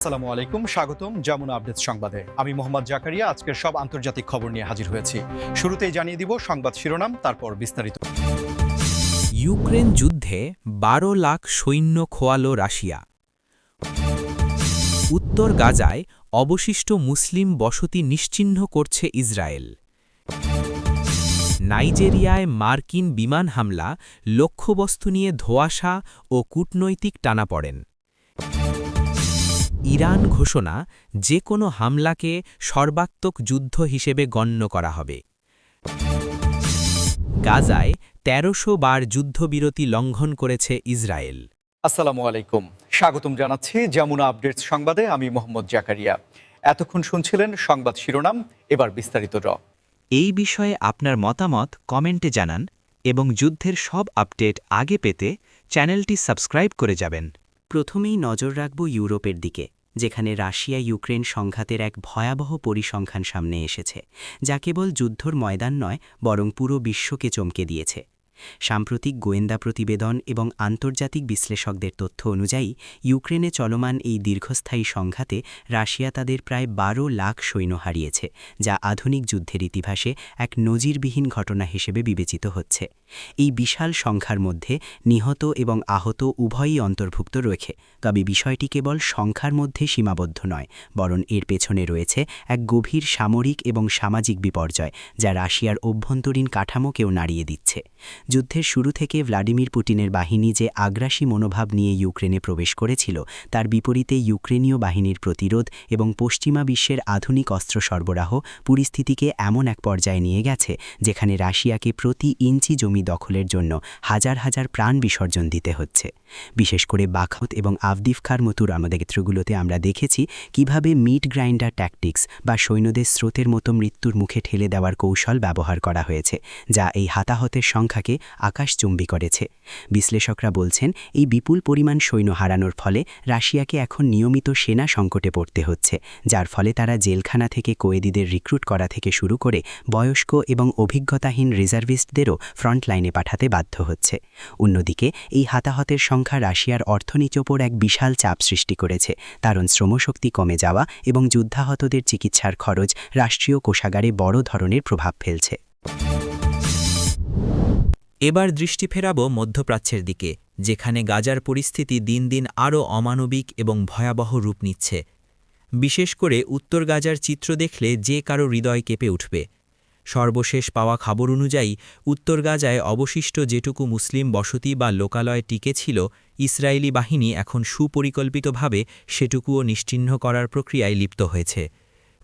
আসসালামু আলাইকুম, স্বাগতম যমুনা আপডেট সংবাদে। আমি মোহাম্মদ জাকারিয়া, আজকের সব আন্তর্জাতিক খবর নিয়ে হাজির হয়েছি। শুরুতেই জানিয়ে দিব সংবাদ শিরোনাম, তারপর বিস্তারিত। ইউক্রেন যুদ্ধে বারো লাখ সৈন্য খোয়ালো রাশিয়া। উত্তর গাজায় অবশিষ্ট মুসলিম বসতি নিশ্চিহ্ন করছে ইসরায়েল। নাইজেরিয়ায় মার্কিন বিমান হামলা, লক্ষ্যবস্তু নিয়ে ধোঁয়াশা ও কূটনৈতিক টানাপড়েন ইরান ঘোষণা যে কোনো হামলাকে সর্বাত্মক যুদ্ধ হিসেবে গণ্য করা হবে। গাজায় তেরোশো বার যুদ্ধবিরতি লঙ্ঘন করেছে ইসরায়েল। আসসালামু আলাইকুম। স্বাগতম জানাচ্ছি যমুনা আপডেট সংবাদে। আমি মোহাম্মদ জাকারিয়া। এতক্ষণ শুনছিলেন সংবাদ শিরোনাম এবার বিস্তারিত র। এই বিষয়ে আপনার মতামত কমেন্টে জানান এবং যুদ্ধের সব আপডেট আগে পেতে চ্যানেলটি সাবস্ক্রাইব করে যাবেন। প্রথমেই নজর রাখব ইউরোপের দিকে। যেখানে রাশিয়া ইউক্রেন সংঘাতের এক ভয়াবহ পরিসংখ্যান সামনে এসেছে, যা কেবল যুদ্ধর ময়দান নয়, বরং পুরো বিশ্বকে চমকে দিয়েছে। সাম্প্রতিক গোয়েন্দা প্রতিবেদন এবং আন্তর্জাতিক বিশ্লেষকদের তথ্য অনুযায়ী, ইউক্রেনে চলমান এই দীর্ঘস্থায়ী সংঘাতে রাশিয়া তাদের প্রায় বারো লাখ সৈন্য হারিয়েছে, যা আধুনিক যুদ্ধের ইতিহাসে এক নজিরবিহীন ঘটনা হিসেবে বিবেচিত হচ্ছে। এই বিশাল সংখ্যার মধ্যে নিহত এবং আহত উভয়ই অন্তর্ভুক্ত রয়েছে, তবে বিষয়টি কেবল সংখ্যার মধ্যে সীমাবদ্ধ নয়, বরং এর পেছনে রয়েছে এক গভীর সামরিক এবং সামাজিক বিপর্যয়, যা রাশিয়ার অভ্যন্তরীণ কাঠামোকেও নাড়িয়ে দিচ্ছে। যুদ্ধের শুরু থেকে ভ্লাডিমির পুটিনের বাহিনী যে আগ্রাসী মনোভাব নিয়ে ইউক্রেনে প্রবেশ করেছিল, তার বিপরীতে ইউক্রেনীয় বাহিনীর প্রতিরোধ এবং পশ্চিমা বিশ্বের আধুনিক অস্ত্র সরবরাহ পরিস্থিতিকে এমন এক পর্যায়ে নিয়ে গেছে, যেখানে রাশিয়াকে প্রতি ইঞ্চি জমি দখলের জন্য হাজার হাজার প্রাণ বিসর্জন দিতে হচ্ছে। বিশেষ করে বাখত এবং আফদিফখার মতো রণক্ষেত্রগুলোতে আমরা দেখেছি কীভাবে মিট গ্রাইন্ডার ট্যাকটিক্স বা সৈন্যদের স্রোতের মতো মৃত্যুর মুখে ঠেলে দেওয়ার কৌশল ব্যবহার করা হয়েছে, যা এই হাতাহতের সংখ্যাকে আকাশচুম্বী করেছে। বিশ্লেষকরা বলছেন, এই বিপুল পরিমাণ সৈন্য হারানোর ফলে রাশিয়াকে এখন নিয়মিত সেনা সংকটে পড়তে হচ্ছে, যার ফলে তারা জেলখানা থেকে কয়েদিদের রিক্রুট করা থেকে শুরু করে বয়স্ক এবং অভিজ্ঞতাহীন রিজার্ভিস্টদেরও ফ্রন্টলাইনে পাঠাতে বাধ্য হচ্ছে। অন্যদিকে, এই হাতাহতের সংখ্যা রাশিয়ার অর্থনীতির ওপর এক বিশাল চাপ সৃষ্টি করেছে, কারণ শ্রমশক্তি কমে যাওয়া এবং যুদ্ধাহতদের চিকিৎসার খরচ রাষ্ট্রীয় কোষাগারে বড় ধরনের প্রভাব ফেলছে। এবার দৃষ্টি ফেরাব মধ্যপ্রাচ্যের দিকে, যেখানে গাজার পরিস্থিতি দিন দিন আরও অমানবিক এবং ভয়াবহ রূপ নিচ্ছে। বিশেষ করে উত্তর গাজার চিত্র দেখলে যে কারও হৃদয় কেঁপে উঠবে। সর্বশেষ পাওয়া খবর অনুযায়ী, উত্তর গাজায় অবশিষ্ট যেটুকু মুসলিম বসতি বা লোকালয় টিকে ছিল, ইসরায়েলি বাহিনী এখন সুপরিকল্পিতভাবে সেটুকুও নিশ্চিহ্ন করার প্রক্রিয়ায় লিপ্ত হয়েছে।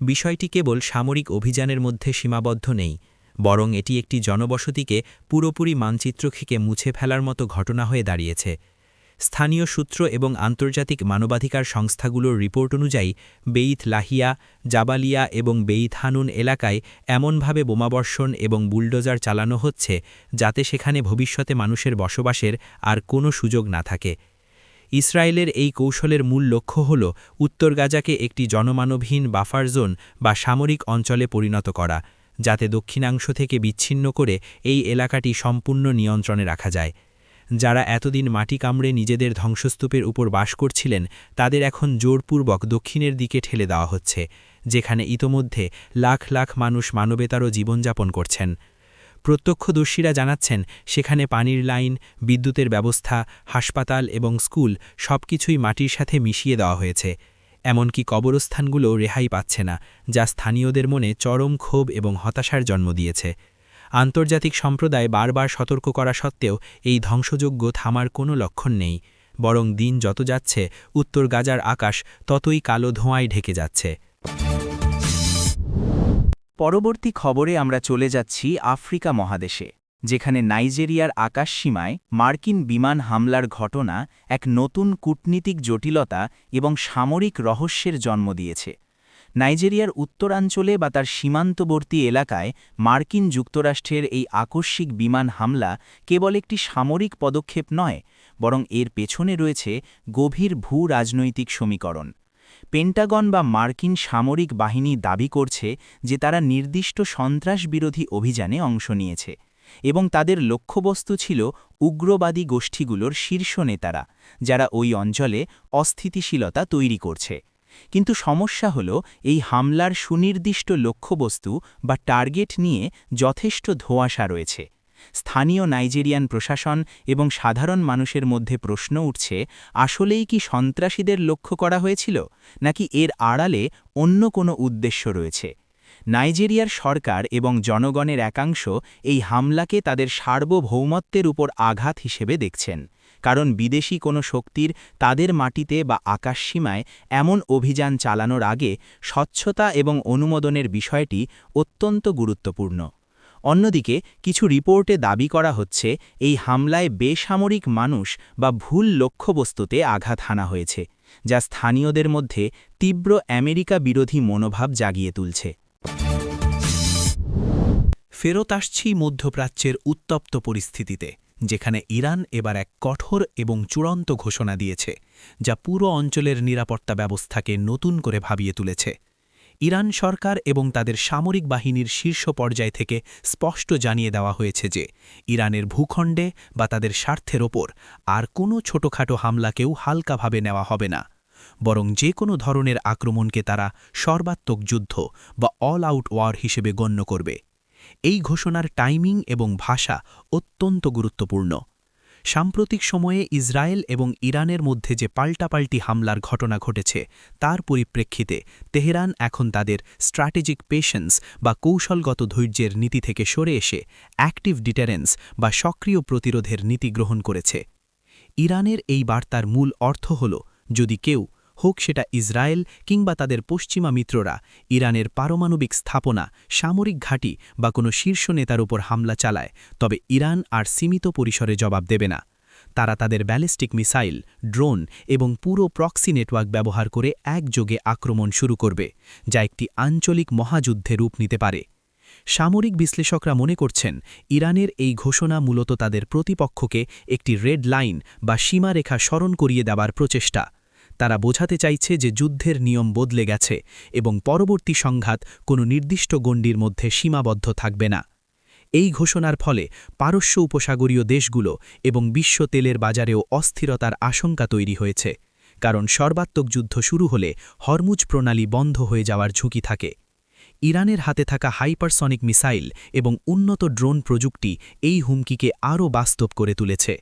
বিষয়টি কেবল সামরিক অভিযানের মধ্যে সীমাবদ্ধ নেই বরং এটি একটি জনবসতিকে পুরোপুরি মানচিত্র থেকে মুছে ফেলার মতো ঘটনা হয়ে দাঁড়িয়েছে। স্থানীয় সূত্র এবং আন্তর্জাতিক মানবাধিকার সংস্থাগুলোর রিপোর্ট অনুযায়ী বেইথ লাহিয়া, জাবালিয়া এবং বেইথ হানুন এলাকায় এমনভাবে বোমাবর্ষণ এবং বুলডোজার চালানো হচ্ছে যাতে সেখানে ভবিষ্যতে মানুষের বসবাসের আর কোনো সুযোগ না থাকে। ইসরায়েলের এই কৌশলের মূল লক্ষ্য হল উত্তর গাজাকে একটি জনমানবহীন বাফার জোন বা সামরিক অঞ্চলে পরিণত করা। যাতে দক্ষিণাংশ থেকে বিচ্ছিন্ন করে এই এলাকাটি সম্পূর্ণ নিয়ন্ত্রণে রাখা যায়। যারা এতদিন মাটি কামড়ে নিজেদের ধ্বংসস্তূপের উপর বাস করছিলেন, তাদের এখন জোরপূর্বক দক্ষিণের দিকে ঠেলে দেওয়া হচ্ছে, যেখানে ইতোমধ্যে লাখ লাখ মানুষ মানবেতারও জীবনযাপন করছেন। প্রত্যক্ষদর্শীরা জানাচ্ছেন, সেখানে পানির লাইন, বিদ্যুতের ব্যবস্থা, হাসপাতাল এবং স্কুল সবকিছুই মাটির সাথে মিশিয়ে দেওয়া হয়েছে। এমনকি কবরস্থানগুলো রেহাই পাচ্ছে না, যা স্থানীয়দের মনে চরম ক্ষোভ এবং হতাশার জন্ম দিয়েছে। আন্তর্জাতিক সম্প্রদায় বারবার সতর্ক করা সত্ত্বেও এই ধ্বংসযোগ্য থামার কোনো লক্ষণ নেই, বরং দিন যত যাচ্ছে, উত্তর গাজার আকাশ ততই কালো ধোঁয়ায় ঢেকে যাচ্ছে। পরবর্তী খবরে আমরা চলে যাচ্ছি আফ্রিকা মহাদেশে। যেখানে নাইজেরিয়ার আকাশসীমায় মার্কিন বিমান হামলার ঘটনা এক নতুন কূটনীতিক জটিলতা এবং সামরিক রহস্যের জন্ম দিয়েছে। নাইজেরিয়ার উত্তরাঞ্চলে বা তার সীমান্তবর্তী এলাকায় মার্কিন যুক্তরাষ্ট্রের এই আকস্মিক বিমান হামলা কেবল একটি সামরিক পদক্ষেপ নয়, বরং এর পেছনে রয়েছে গভীর ভূ রাজনৈতিক সমীকরণ। পেন্টাগন বা মার্কিন সামরিক বাহিনী দাবি করছে যে তারা নির্দিষ্ট সন্ত্রাসবিরোধী অভিযানে অংশ নিয়েছে। এবং তাদের লক্ষ্যবস্তু ছিল উগ্রবাদী গোষ্ঠীগুলোর শীর্ষ নেতারা, যারা ওই অঞ্চলে অস্থিতিশীলতা তৈরি করছে। কিন্তু সমস্যা হল, এই হামলার সুনির্দিষ্ট লক্ষ্যবস্তু বা টার্গেট নিয়ে যথেষ্ট ধোঁয়াশা রয়েছে। স্থানীয় নাইজেরিয়ান প্রশাসন এবং সাধারণ মানুষের মধ্যে প্রশ্ন উঠছে, আসলেই কি সন্ত্রাসীদের লক্ষ্য করা হয়েছিল? নাকি এর আড়ালে অন্য কোনো উদ্দেশ্য রয়েছে? নাইজেরিয়ার সরকার এবং জনগণের একাংশ এই হামলাকে তাদের সার্বভৌমত্বের উপর আঘাত হিসেবে দেখছেন, কারণ বিদেশি কোনো শক্তির তাদের মাটিতে বা আকাশসীমায় এমন অভিযান চালানোর আগে স্বচ্ছতা এবং অনুমোদনের বিষয়টি অত্যন্ত গুরুত্বপূর্ণ। অন্যদিকে, কিছু রিপোর্টে দাবি করা হচ্ছে, এই হামলায় বেসামরিক মানুষ বা ভুল লক্ষ্যবস্তুতে আঘাত হানা হয়েছে, যা স্থানীয়দের মধ্যে তীব্র আমেরিকা বিরোধী মনোভাব জাগিয়ে তুলছে। ফেরত আসছি মধ্যপ্রাচ্যের উত্তপ্ত পরিস্থিতিতে, যেখানে ইরান এবার এক কঠোর এবং চূড়ান্ত ঘোষণা দিয়েছে, যা পুরো অঞ্চলের নিরাপত্তা ব্যবস্থাকে নতুন করে ভাবিয়ে তুলেছে। ইরান সরকার এবং তাদের সামরিক বাহিনীর শীর্ষ পর্যায় থেকে স্পষ্ট জানিয়ে দেওয়া হয়েছে যে, ইরানের ভূখণ্ডে বা তাদের স্বার্থের ওপর আর কোনো ছোটখাটো হামলাকেও হালকাভাবে নেওয়া হবে না। বরং যে কোনো ধরনের আক্রমণকে তারা সর্বাত্মক যুদ্ধ বা অল আউট ওয়ার হিসেবে গণ্য করবে। এই ঘোষণার টাইমিং এবং ভাষা অত্যন্ত গুরুত্বপূর্ণ। সাম্প্রতিক সময়ে ইসরায়েল এবং ইরানের মধ্যে যে পাল্টাপাল্টি হামলার ঘটনা ঘটেছে, তার পরিপ্রেক্ষিতে তেহরান এখন তাদের স্ট্র্যাটেজিক পেশেন্স বা কৌশলগত ধৈর্যের নীতি থেকে সরে এসে অ্যাক্টিভ ডিটারেন্স বা সক্রিয় প্রতিরোধের নীতি গ্রহণ করেছে। ইরানের এই বার্তার মূল অর্থ হল, যদি কেউ হোক সেটা ইসরায়েল কিংবা তাদের পশ্চিমা মিত্ররা, ইরানের পারমাণবিক স্থাপনা, সামরিক ঘাঁটি বা কোনো শীর্ষ নেতার উপর হামলা চালায়, তবে ইরান আর সীমিত পরিসরে জবাব দেবে না। তারা তাদের ব্যালিস্টিক মিসাইল, ড্রোন এবং পুরো প্রক্সি নেটওয়ার্ক ব্যবহার করে একযোগে আক্রমণ শুরু করবে, যা একটি আঞ্চলিক মহাযুদ্ধে রূপ নিতে পারে। সামরিক বিশ্লেষকরা মনে করছেন, ইরানের এই ঘোষণা মূলত তাদের প্রতিপক্ষকে একটি রেড লাইন বা সীমারেখা স্মরণ করিয়ে দেওয়ার প্রচেষ্টা। তারা বোঝাতে চাইছে যে যুদ্ধের নিয়ম বদলে গেছে এবং পরবর্তী সংঘাত কোনো নির্দিষ্ট গণ্ডির মধ্যে সীমাবদ্ধ থাকবে না। এই ঘোষণার ফলে পারস্য উপসাগরীয় দেশগুলো এবং বিশ্ব তেলের বাজারেও অস্থিরতার আশঙ্কা তৈরি হয়েছে, কারণ সর্বাত্মক যুদ্ধ শুরু হলে হরমুজ প্রণালী বন্ধ হয়ে যাওয়ার ঝুঁকি থাকে। ইরানের হাতে থাকা হাইপারসনিক মিসাইল এবং উন্নত ড্রোন প্রযুক্তি এই হুমকিকে আরও বাস্তব করে তুলেছে।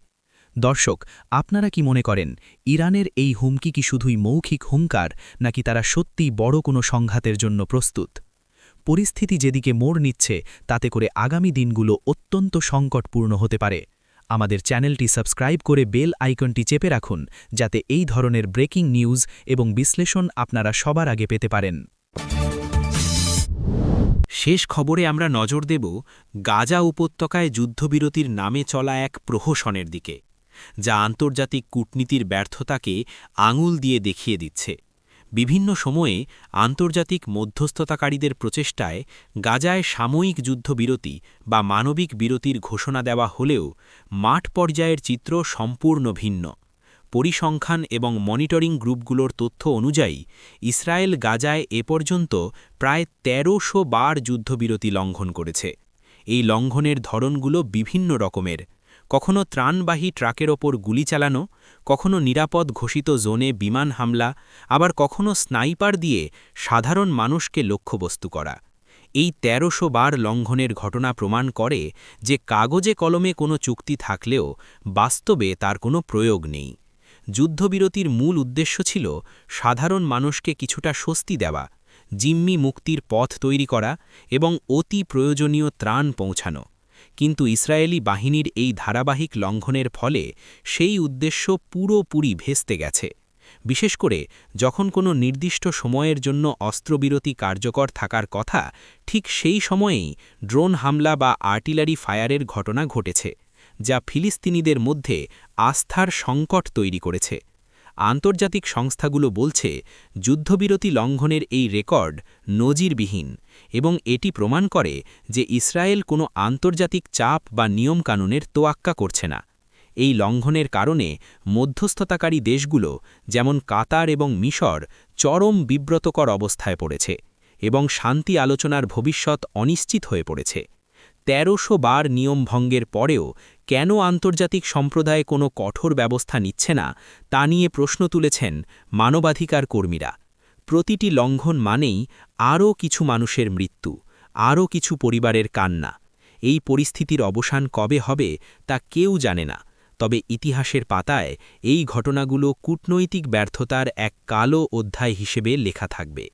দর্শক, আপনারা কি মনে করেন, ইরানের এই হুমকি কি শুধুই মৌখিক হুঙ্কার, নাকি তারা সত্যিই বড় কোনো সংঘাতের জন্য প্রস্তুত? পরিস্থিতি যেদিকে মোড় নিচ্ছে, তাতে করে আগামী দিনগুলো অত্যন্ত সংকটপূর্ণ হতে পারে। আমাদের চ্যানেলটি সাবস্ক্রাইব করে বেল আইকনটি চেপে রাখুন, যাতে এই ধরনের ব্রেকিং নিউজ এবং বিশ্লেষণ আপনারা সবার আগে পেতে পারেন। শেষ খবরে আমরা নজর দেব গাজা উপত্যকায় যুদ্ধবিরতির নামে চলা এক প্রহসনের দিকে। যা আন্তর্জাতিক কূটনীতির ব্যর্থতাকে আঙুল দিয়ে দেখিয়ে দিচ্ছে। বিভিন্ন সময়ে আন্তর্জাতিক মধ্যস্থতাকারীদের প্রচেষ্টায় গাজায় সাময়িক যুদ্ধবিরতি বা মানবিক বিরতির ঘোষণা দেওয়া হলেও মাঠ পর্যায়ের চিত্র সম্পূর্ণ ভিন্ন। পরিসংখ্যান এবং মনিটরিং গ্রুপগুলোর তথ্য অনুযায়ী, ইসরায়েল গাজায় এ পর্যন্ত প্রায় তেরোশো বার যুদ্ধবিরতি লঙ্ঘন করেছে। এই লঙ্ঘনের ধরনগুলো বিভিন্ন রকমের কখনো ত্রাণবাহী ট্রাকের ওপর গুলি চালানো, কখনো নিরাপদ ঘোষিত জোনে বিমান হামলা, আবার কখনো স্নাইপার দিয়ে সাধারণ মানুষকে লক্ষ্যবস্তু করা। এই তেরোশো বার লঙ্ঘনের ঘটনা প্রমাণ করে যে কাগজে কলমে কোনো চুক্তি থাকলেও বাস্তবে তার কোনো প্রয়োগ নেই। যুদ্ধবিরতির মূল উদ্দেশ্য ছিল সাধারণ মানুষকে কিছুটা স্বস্তি দেওয়া, জিম্মি মুক্তির পথ তৈরি করা এবং অতি প্রয়োজনীয় ত্রাণ পৌঁছানো। কিন্তু ইসরায়েলি বাহিনীর এই ধারাবাহিক লঙ্ঘনের ফলে সেই উদ্দেশ্য পুরোপুরি ভেস্তে গেছে। বিশেষ করে যখন কোনো নির্দিষ্ট সময়ের জন্য অস্ত্রবিরতি কার্যকর থাকার কথা, ঠিক সেই সময়েই ড্রোন হামলা বা আর্টিলারি ফায়ারের ঘটনা ঘটেছে, যা ফিলিস্তিনিদের মধ্যে আস্থার সংকট তৈরি করেছে। আন্তর্জাতিক সংস্থাগুলো বলছে, যুদ্ধবিরতি লঙ্ঘনের এই রেকর্ড নজিরবিহীন এবং এটি প্রমাণ করে যে ইসরায়েল কোনো আন্তর্জাতিক চাপ বা নিয়মকানুনের তোয়াক্কা করছে না। এই লঙ্ঘনের কারণে মধ্যস্থতাকারী দেশগুলো, যেমন কাতার এবং মিশর, চরম বিব্রতকর অবস্থায় পড়েছে এবং শান্তি আলোচনার ভবিষ্যৎ অনিশ্চিত হয়ে পড়েছে। তেরোশো বার নিয়ম ভঙ্গের পরেও কেন আন্তর্জাতিক সম্প্রদায় কোনো কঠোর ব্যবস্থা নিচ্ছে না, তা নিয়ে প্রশ্ন তুলেছেন মানবাধিকার কর্মীরা। প্রতিটি লঙ্ঘন মানেই আরও কিছু মানুষের মৃত্যু, আরও কিছু পরিবারের কান্না। এই পরিস্থিতির অবসান কবে হবে তা কেউ জানে না, তবে ইতিহাসের পাতায় এই ঘটনাগুলো কূটনৈতিক ব্যর্থতার এক কালো অধ্যায় হিসেবে লেখা থাকবে।